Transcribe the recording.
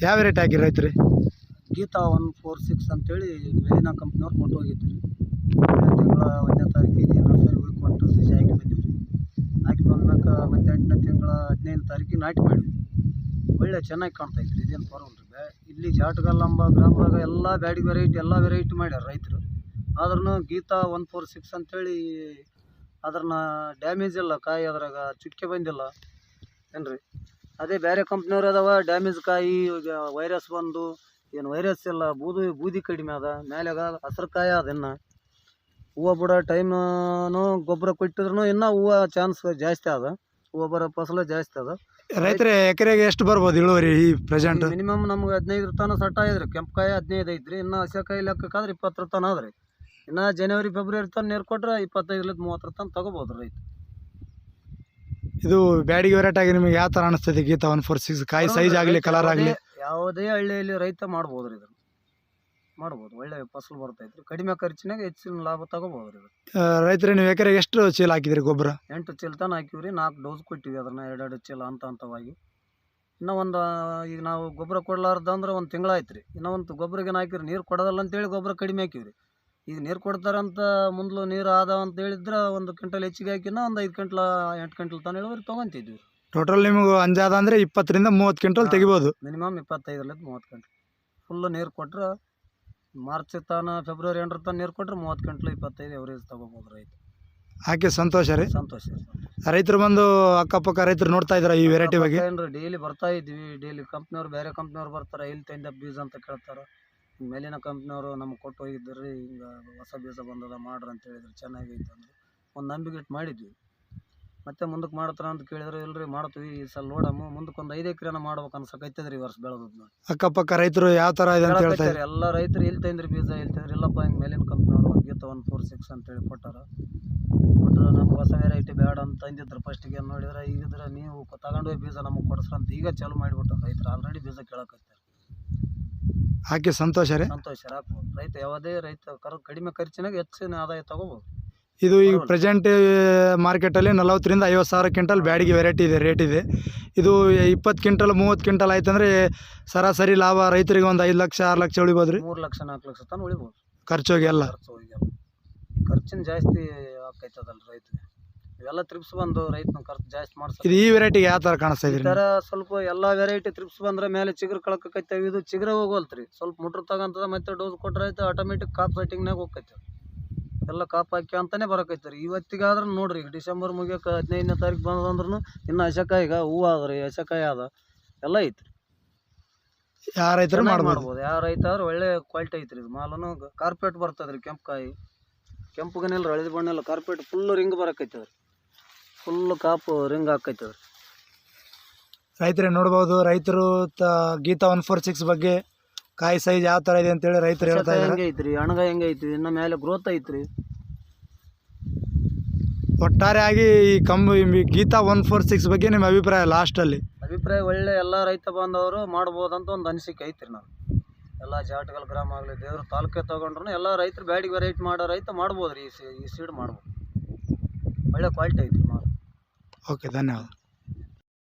ಯಾವ ರೇಟ್ ಹಾಕಿರಿ ರೈತ್ರಿ? ಗೀತಾ ಒನ್ ಫೋರ್ ಸಿಕ್ಸ್ ಅಂತೇಳಿ ಮೇಲಿನ ಕಂಪ್ನಿಯವ್ರು ಕೊಟ್ಟು ರೀ ತಿಂಗಳ ಒಂದನೇ ತಾರೀಕಿಗೆ ಹೋಗಿ ಕೊಟ್ಟು ಸಸಿ ಹಾಕಿ ಬಂದಿವಿ ಹಾಕಿ ಬಂದಾಗ ಮತ್ತೆ ಎಂಟನೇ ತಿಂಗಳ ಹದಿನೈದು ತಾರೀಕಿಗೆ ನಾಟಿ ಮಾಡಿದ್ವಿ. ಒಳ್ಳೆ ಚೆನ್ನಾಗಿ ಕಾಣ್ತಾ ಇತ್ತು ಇದೇನು ಪರವಲ್ರಿ ರೀ ಇಲ್ಲಿ ಜಾಟ್ಗಲ್ಲ ಎಂಬ ಗ್ರಾಮದಾಗ ಎಲ್ಲ ಬ್ಯಾಡಿ ವೆರೈಟಿ ಎಲ್ಲ ವೆರೈಟಿ ಮಾಡ್ಯಾರ ರೈತರು. ಆದ್ರೂ ಗೀತಾ ಒನ್ ಫೋರ್ ಸಿಕ್ಸ್ ಅಂತೇಳಿ ಅದ್ರನ್ನ ಡ್ಯಾಮೇಜ್ ಇಲ್ಲ, ಕಾಯಿ ಅದ್ರಾಗ ಚುಕ್ಕೆ ಬಂದಿಲ್ಲ. ಏನ್ರಿ? ಅದೇ ಬೇರೆ ಕಂಪ್ನಿಯವ್ರು ಅದಾವ ಡ್ಯಾಮೇಜ್ ಕಾಯಿ ಈಗ ವೈರಸ್ ಬಂದು ಏನು ವೈರಸ್ ಇಲ್ಲ ಬೂದು ಬೂದಿ ಕಡಿಮೆ ಅದ ಮೇಲೆ ಹಸ್ರು ಕಾಯಿ ಅದ ಇನ್ನು. ಹೂವು ಬಿಡೋ ಟೈಮ್ನು ಗೊಬ್ಬರ ಕೊಟ್ಟಿದ್ರು ಇನ್ನೂ ಹೂವು ಚಾನ್ಸ್ ಜಾಸ್ತಿ ಅದ ಹೂವು ಬರೋ ಫಸಲು ಜಾಸ್ತಿ ಅದ. ರೈತರೇ ಎಕರೆಗೆ ಎಷ್ಟು ಬರ್ಬೋದು ಇಳುವರಿ ಈ ಪ್ರೆಸೆಂಟ್ ಮಿನಿಮಮ್ ನಮ್ಗೆ ಹದಿನೈದು ತನ ಸಟ್ ಐತ್ರಿ ಕೆಂಪು ಕಾಯಿ ಹದಿನೈದು ಐತ್ರಿ ಇನ್ನು ಹಸಿಕಾಯಿ ಲೆಕ್ಕಕ್ಕಾದ್ರೆ ಇಪ್ಪತ್ತರ ತನ ಅದ್ರಿ ಇನ್ನು ಜನವರಿ ಫೆಬ್ರವರಿ ತನ ನೀರು ಕೊಟ್ರೆ ಇಪ್ಪತ್ತೈದರಿಂದ ಮೂವತ್ತರ ತನ ತಗೋಬೋದು ರೈತ ಇದು ಬ್ಯಾಡಿಗೆ ವೆರೈಟಿ ಆಗಿ ನಿಮಗೆ ಯಾವ ಥರ ಅನಿಸ್ತದೆ ಗೀತಾ ಒನ್ ಫೋರ್ ಸಿಕ್ಸ್ ಕಾಯಿ ಸೈಜ್ ಆಗಲಿ ಕಲರ್ ಆಗಲಿ? ಯಾವುದೇ- ಹಳ್ಳಿಯಲ್ಲಿ ರೈತ ಮಾಡ್ಬೋದು ರೀ ಇದನ್ನು. ಮಾಡ್ಬೋದು ಒಳ್ಳೆ ಫಸಲು ಬರ್ತೈತ್ರಿ ಕಡಿಮೆ ಖರ್ಚಿನಾಗ ಹೆಚ್ಚಿನ ಲಾಭ ತಗೋಬೋದು ರೀ ಇದು ರೈತರು ನೀವು ಎಕರೆಗೆ ಎಷ್ಟು ಚೀಲ ಹಾಕಿದ್ರಿ ಗೊಬ್ಬರ? ಎಂಟು ಚೀಲ ತನ ಹಾಕಿವ್ರಿ ನಾಲ್ಕು ಡೋಸ್ ಕೊಟ್ಟಿವಿ ಅದನ್ನ ಎರಡೆರಡು ಚೀಲ ಹಂತ ಹಂತವಾಗಿ. ಇನ್ನೂ ಒಂದು ಈಗ ನಾವು ಗೊಬ್ಬರ ಕೊಡ್ಲಾರ್ದ ಅಂದ್ರೆ ಒಂದು ತಿಂಗಳಾಯ್ತು ರೀ ಇನ್ನೊಂದು ಒಂದು ಗೊಬ್ಬರಗೇನು ಹಾಕಿರಿ ನೀರು ಕೊಡೋದಲ್ಲ ಅಂತೇಳಿ ಗೊಬ್ಬರ ಕಡಿಮೆ ಹಾಕಿವ್ರಿ. ಈಗ ನೀರು ಕೊಡ್ತಾರಂತ ಮುಂದ್ಲು ನೀರು ಆದ ಅಂತ ಹೇಳಿದ್ರೆ ಒಂದು ಕ್ವಿಂಟಲ್ ಹೆಚ್ಚಿಗೆ ಹಾಕಿನ ಒಂದು ಐದು ಕ್ವಿಂಟ್ಲ ಎಂಟು ಕ್ವಿಂಟಲ್ ತಾನೆ ಇಳುವರಿ ತೊಗೊಂತಿದ್ವಿ. ಟೋಟಲ್ ನಿಮಗೆ ಅಂಜಾದ ಅಂದರೆ ಇಪ್ಪತ್ತರಿಂದ ಮೂವತ್ತು ಕ್ವಿಂಟಲ್. ತೆಗಿಬೋದು. ಮಿನಿಮಮ್ ಇಪ್ಪತ್ತೈದರಿಂದ ಮೂವತ್ತು ಕ್ವಿಂಟಲ್ ಫುಲ್ಲು ನೀರು ಕೊಟ್ಟರೆ ಮಾರ್ಚ್ ತಾನ ಫೆಬ್ರವರಿ ಎಂಟರ ತಾನು ನೀರು ಕೊಟ್ಟರೆ ಮೂವತ್ತು ಕ್ವಿಂಟಲ್ ಇಪ್ಪತ್ತೈದು ಎವರೇಜ್ ತೊಗೋಬೋದು ರೈತ ಹಾಕಿ ಸಂತೋಷ ರೀ? ಸಂತೋಷ ರೈತರು ಬಂದು ಅಕ್ಕಪಕ್ಕ ರೈತರು ನೋಡ್ತಾ ಇದ್ರ ಈ ವೆರೈಟಿ ಬಗ್ಗೆ? ಏನ್ರಿ ಡೈಲಿ ಬರ್ತಾ ಇದ್ವಿ ಡೈಲಿ ಕಂಪ್ನಿಯವ್ರು ಬೇರೆ ಕಂಪ್ನಿಯವ್ರು ಬರ್ತಾರೆ ಇಲ್ಲಿ ತಂದ ಬೀಜ ಅಂತ ಕೇಳ್ತಾರೆ. ಮೇಲಿನ ಕಂಪ್ನಿಯವರು ನಮ್ಗೆ ಕೊಟ್ಟು ಹೋಗಿದ್ದರು ಹಿಂಗೆ ಹೊಸ ಬೀಜ ಬಂದದ ಮಾಡ್ರಿ ಅಂತ ಹೇಳಿದ್ರು. ಚೆನ್ನಾಗೈತೆ ಅಂದ್ರೆ. ಒಂದು ನಂಬಿಕೆ ಇಟ್ಟು ಮಾಡಿದ್ವಿ. ಮತ್ತೆ ಮುಂದಕ್ಕೆ ಮಾಡ್ತಾರ ಅಂತ ಕೇಳಿದ್ರು ಇಲ್ರಿ ಮಾಡ್ತೀವಿ ಈ ಸಲ ನೋಡಮ್ಮ ಮುಂದಕ್ಕೆ ಒಂದು ಐದು ಎಕರೆನ ಮಾಡ್ಬೇಕು ಅನ್ಸಕೈತದ್ರಿ ಈ ವರ್ಷ ಬೆಳೆದ್ ನೋಡಿ ಅಕ್ಕಪಕ್ಕ ರೈತರು ಯಾವ ಥರ ಇದೆ ಅಂತ ಹೇಳ್ತಾ ಇದ್ದಾರೆ. ಎಲ್ಲ ರೈತರು ಇಲ್ಲಿ ತಂದ್ರಿ ಬೀಜ ಇಲ್ಲಿ ತಂದ್ರಿ ಇಲ್ಲಪ್ಪ ಹಿಂಗೆ ಮೇಲಿನ ಕಂಪ್ನಿಯವರು ಗೀತ ಒನ್ ಫೋರ್ ಸಿಕ್ಸ್ ಅಂತೇಳಿ ಕೊಟ್ಟಾರ. ಕೊಟ್ಟರೆ ನಮ್ಗೆ ಹೊಸ ವೆರೈಟಿ ಬೇಡ ಅಂತ ತಂದಿದ್ರು ಫಸ್ಟಿಗೆ ನೋಡಿದ್ರೆ ಈಗಿದ್ರೆ ನೀವು ತಗೊಂಡೋಗಿ ಬೀಜ ನಮಗೆ ಕೊಡಿಸ್ರ ಅಂತ ಈಗ ಚಾಲು ಮಾಡಿಬಿಟ್ಟು ರೈತರು. ಆಲ್ರೆಡಿ ಬೀಜ ಕೇಳಕತ್ತಾರೆ ಹಾಕಿ ಸಂತೋಷ ರೀ? ಸಂತೋಷ ರೈತ ಯಾವುದೇ ರೈತ ಕರ್ ಕಡಿಮೆ ಖರ್ಚಿನಾಗ ಹೆಚ್ಚಿನ ಆದಾಯ ತಗೋಬಹುದು ಇದು ಈಗ ಪ್ರೆಸೆಂಟ್ ಮಾರ್ಕೆಟಲ್ಲಿ ನಲವತ್ತರಿಂದ ಐವತ್ತು ಸಾವಿರ ಕ್ವಿಂಟಲ್ ಬ್ಯಾಡಿಗೆ ವೆರೈಟಿ ಇದೆ ರೇಟ್ ಇದೆ. ಇದು ಇಪ್ಪತ್ತು ಕ್ವಿಂಟಲ್ ಮೂವತ್ತು ಕ್ವಿಂಟಲ್ ಆಯ್ತಂದ್ರೆ ಸರಾಸರಿ ಲಾಭ ರೈತರಿಗೆ ಒಂದು ಐದು ಲಕ್ಷ ಆರು ಲಕ್ಷ ಉಳಿಬೋದು ರೀ? ಮೂರು ಲಕ್ಷ ನಾಲ್ಕು ಲಕ್ಷ ತನಕ ಉಳಿಬೋದು. ಹೋಗಿ ಎಲ್ಲ. ಖರ್ಚಿನ ಜಾಸ್ತಿ ಆಕೈತದಲ್ಲ ರೈತಗೆ ಇವೆಲ್ಲ ತ್ರಿಪ್ಸ್ ಬಂದು ರೈತನ ಖರ್ಚು ಜಾಸ್ತಿ ಮಾಡ್ಸ ಇದು ಈ ವೆರೈಟಿಗೆ ಯಾವ ತರ ಕಾಣಿಸ್ತಾ ಈ ಇದ್ರಿ ಸ್ವಲ್ಪ ಎಲ್ಲ ವೆರೈಟಿ ತ್ರಿಪ್ಸ್ ಬಂದ್ರೆ ಮೇಲೆ ಚಿಗ್ರ ಕಳ್ಕೈತೇವೆ ಇದು ಚಿಗ್ರ ಹೋಗಲ್ತ್ರಿ. ಸ್ವಲ್ಪ ಮುಟ್ರ ತಗಂತದ ಮತ್ತೆ ಡೋಸ್ ಕೊಟ್ರೆ ಆಯ್ತು ಆಟೋಮೆಟಿಕ್ ಕಾಪ್ ಸೆಟ್ಟಿಂಗ್ನಾಗ ಹೋಗ್ತೈತೆ. ಎಲ್ಲ ಕಾಪ್ ಹಾಕಿ ಅಂತಾನೆ ಬರಕೈತ್ರಿ ಇವತ್ತಿಗಾದ್ರೆ ನೋಡ್ರಿ ಈಗ ಡಿಸೆಂಬರ್ ಮುಗಿಯೋಕೆ ಹದಿನೈದನೇ ತಾರೀಕು ಬಂದಂದ್ರೂ ಇನ್ನು ಈಗ ಹೂವು ಆದ್ರಿ ಹಸಕಾಯಿ ಅದ ಎಲ್ಲ ಐತ್ರಿ. ಯಾವ ರೈತರು ಚೆನ್ನಾಗ್ ಮಾಡ್ಬೋದು? ಮಾಡ್ಬೋದು. ಯಾವ ರೈತ ಆದ್ರೆ ಒಳ್ಳೆ ಕ್ವಾಲಿಟಿ ಐತ್ರಿ ಇದು. ಮಾಲನು ಕಾರ್ಪೆಟ್ ಬರ್ತದ್ರಿ ಕೆಂಪು ಕಾಯಿ. ಕೆಂಪುಗನಿಲ್ಲ ಹಳದಿ ಬಣ್ಣ ಇಲ್ಲ ಕಾರ್ಪೆಟ್ ಫುಲ್ ರಿಂಗ್ ಬರಕೈತದ್ರಿ ಫುಲ್ ಕಾಪು ರಿಂಗ್ ಹಾಕೈತದ್ರಿ ರೈತರೇ ನೋಡ್ಬೋದು ರೈತರು ತ ಗೀತಾ ಒನ್ ಫೋರ್ ಸಿಕ್ಸ್ ಬಗ್ಗೆ ಕಾಯಿ ಸೈಜ್ ಯಾವ ಥರ ಇದೆ ಅಂತೇಳಿ ರೈತರು ಹೇಳ್ತಾ ಇದ್ದಾರೆ. ಹೆಂಗೆ ಐತ್ರಿ ಅಣಗ ಹೆಂಗೆ ಐತ್ರಿ ಇನ್ನ ಮೇಲೆ ಗ್ರೋತ್ ಐತ್ರಿ. ಒಟ್ಟಾರೆಯಾಗಿ ಈ ಕಂಬ ಈ ಗೀತಾ ಒನ್ ಫೋರ್ ಸಿಕ್ಸ್ ಬಗ್ಗೆ ನಿಮ್ಮ ಅಭಿಪ್ರಾಯ ಲಾಸ್ಟಲ್ಲಿ ಅಭಿಪ್ರಾಯ ಒಳ್ಳೆ ಎಲ್ಲ ರೈತ ಬಾಂಧವರು ಮಾಡ್ಬೋದಂತ ಒಂದು ಅನಿಸಿಕೆ ಐತ್ರಿ ನಾನು ಎಲ್ಲ ಜಾಟಗಲ್ ಗ್ರಾಮ ಆಗಲಿ ದೇವ್ರ ತಾಲೂಕೆ ತೊಗೊಂಡ್ರು ಎಲ್ಲ ರೈತರು ಬ್ಯಾಡಿಗೆ ವೆರೈಟಿ ಮಾಡೋ ರೈತ ಮಾಡ್ಬೋದು ರೀ ಈ ಸೀ- ಈ ಸೀಡ್ ಮಾಡ್ಬೋದು. ಒಳ್ಳೆ ಕ್ವಾಲಿಟಿ ಐತ್ರಿ ಮಾಲ್ ಓಕೆ ಧನ್ಯವಾದ